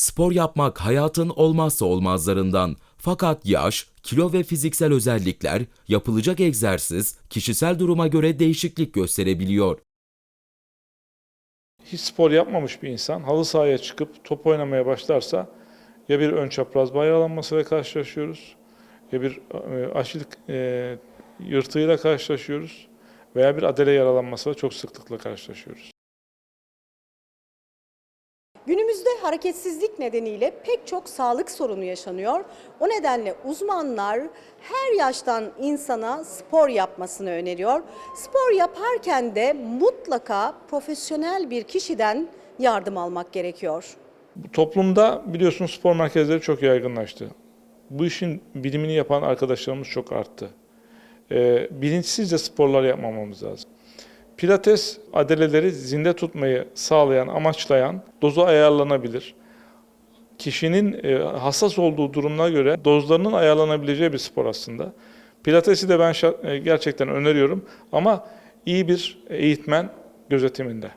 Spor yapmak hayatın olmazsa olmazlarından. Fakat yaş, kilo ve fiziksel özellikler, yapılacak egzersiz, kişisel duruma göre değişiklik gösterebiliyor. hiç spor yapmamış bir insan halı sahaya çıkıp top oynamaya başlarsa ya bir ön çapraz bağlanmasıyla karşılaşıyoruz ya bir e, aşil e, yırtığıyla karşılaşıyoruz veya bir adele yaralanmasıyla çok sıklıkla karşılaşıyoruz. Günümüzde hareketsizlik nedeniyle pek çok sağlık sorunu yaşanıyor. O nedenle uzmanlar her yaştan insana spor yapmasını öneriyor. Spor yaparken de mutlaka profesyonel bir kişiden yardım almak gerekiyor. Toplumda biliyorsunuz spor merkezleri çok yaygınlaştı. Bu işin bilimini yapan arkadaşlarımız çok arttı. Ee, bilinçsizce sporlar yapmamamız lazım. Pilates adeleleri zinde tutmayı sağlayan, amaçlayan dozu ayarlanabilir. Kişinin e, hassas olduğu durumuna göre dozlarının ayarlanabileceği bir spor aslında. Pilatesi de ben e, gerçekten öneriyorum ama iyi bir eğitmen gözetiminde.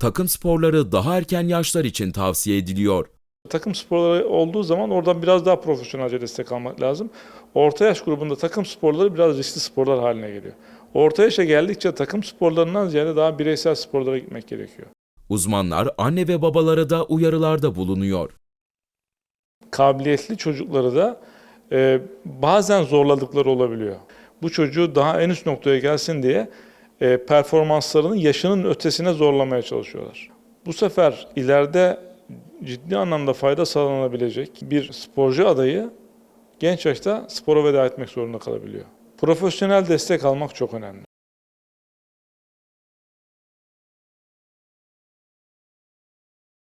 Takım sporları daha erken yaşlar için tavsiye ediliyor. Takım sporları olduğu zaman oradan biraz daha profesyonelce destek almak lazım. Orta yaş grubunda takım sporları biraz riskli sporlar haline geliyor. Orta yaşa geldikçe takım sporlarından ziyade daha bireysel sporlara gitmek gerekiyor. Uzmanlar anne ve babalara da uyarılarda bulunuyor. Kabiliyetli çocukları da e, bazen zorladıkları olabiliyor. Bu çocuğu daha en üst noktaya gelsin diye e, performanslarını yaşının ötesine zorlamaya çalışıyorlar. Bu sefer ileride ciddi anlamda fayda sağlanabilecek bir sporcu adayı genç yaşta spora veda etmek zorunda kalabiliyor. Profesyonel destek almak çok önemli.